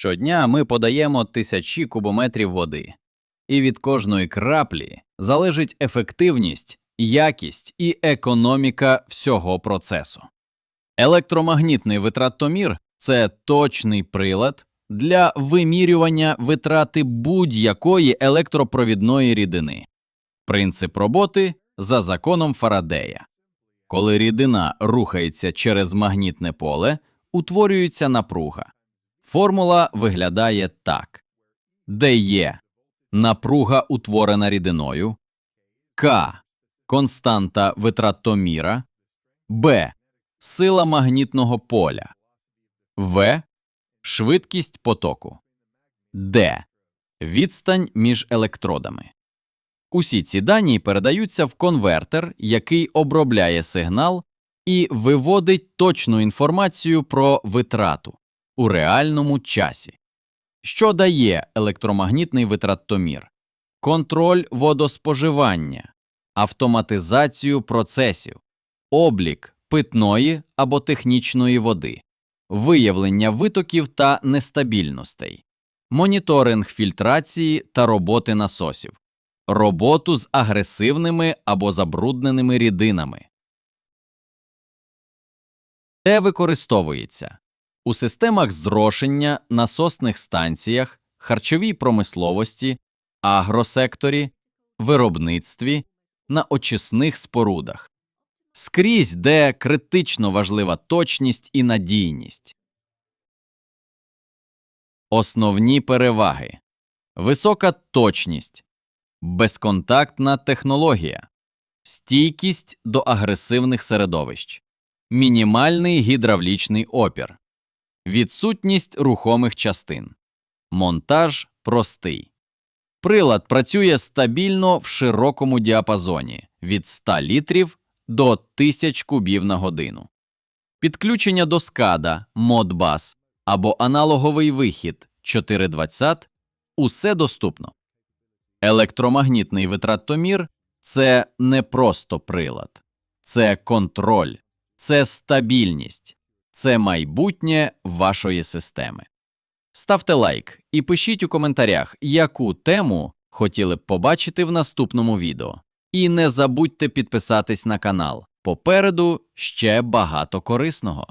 Щодня ми подаємо тисячі кубометрів води, і від кожної краплі залежить ефективність, якість і економіка всього процесу. Електромагнітний витратомір це точний прилад для вимірювання витрати будь-якої електропровідної рідини. Принцип роботи за законом Фарадея. Коли рідина рухається через магнітне поле, утворюється напруга. Формула виглядає так: де напруга, утворена рідиною, К константа витратоміра, Б сила магнітного поля, В швидкість потоку, Д відстань між електродами. Усі ці дані передаються в конвертер, який обробляє сигнал і виводить точну інформацію про витрату у реальному часі. Що дає електромагнітний витратомір? Контроль водоспоживання, автоматизацію процесів, облік питної або технічної води, виявлення витоків та нестабільностей, моніторинг фільтрації та роботи насосів, роботу з агресивними або забрудненими рідинами. Де використовується у системах зрошення, насосних станціях, харчовій промисловості, агросекторі, виробництві, на очисних спорудах, скрізь, де критично важлива точність і надійність. Основні переваги. Висока точність, безконтактна технологія, стійкість до агресивних середовищ, мінімальний гідравлічний опір, відсутність рухомих частин, монтаж простий. Прилад працює стабільно в широкому діапазоні від 100 літрів до 1000 кубів на годину. Підключення до скада, Modbus або аналоговий вихід 420 – усе доступно. Електромагнітний витратомір – це не просто прилад, це контроль, це стабільність, це майбутнє вашої системи. Ставте лайк і пишіть у коментарях, яку тему хотіли б побачити в наступному відео. І не забудьте підписатись на канал. Попереду ще багато корисного.